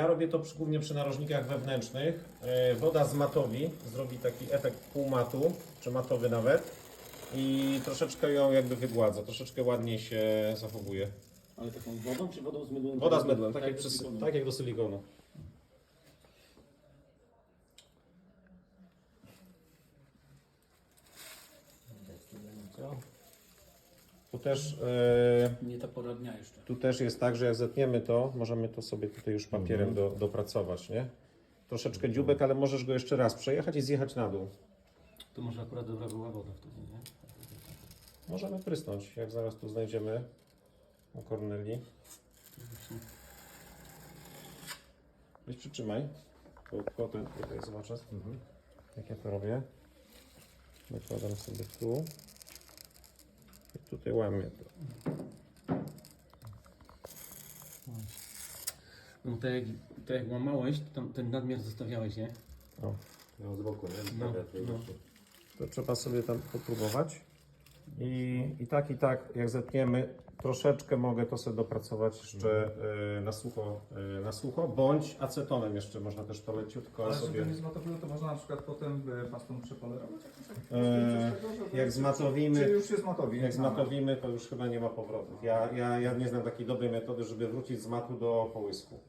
Ja robię to przy, głównie przy narożnikach wewnętrznych. E, Woda z matowi zrobi taki efekt półmatu, czy matowy nawet. I troszeczkę ją jakby wygładza, troszeczkę ładniej się zachowuje. Ale taką wodą czy wodą z mydłem? Woda z mydłem, tak, jak, do przy, tak jak do silikonu. Tu też, e, Nie ta pora dnia jeszcze. tu też jest tak, że jak zetniemy to, możemy to sobie tutaj już papierem do, dopracować, nie? Troszeczkę dziubek, ale możesz go jeszcze raz przejechać i zjechać na dół. To może akurat dobra była woda wtedy, nie? Możemy prysnąć, jak zaraz tu znajdziemy u Korneli. Weź przytrzymaj. To, to, to, tutaj zobaczę, jak ja to robię. Nakładam sobie tu. Tutaj łamię to. No tak jak, tak jak łamałeś, to tam ten nadmiar zostawiałeś, nie? O, No z boku, nie? No, no. to trzeba sobie tam popróbować. I, I tak, i tak, jak zetniemy, troszeczkę mogę to sobie dopracować jeszcze y, na, sucho, y, na sucho, bądź acetonem jeszcze można też to leciutko Ale sobie... żeby nie zmatowiło, to można na przykład potem e, pastą przepolerować jakoś tak? Coś takiego, żeby- jak zmatowimy- Czy już jest matowi? Jak zmatowimy, to już chyba nie ma powrotów. Ja, ja, ja nie znam takiej dobrej metody, żeby wrócić z matu do połysku.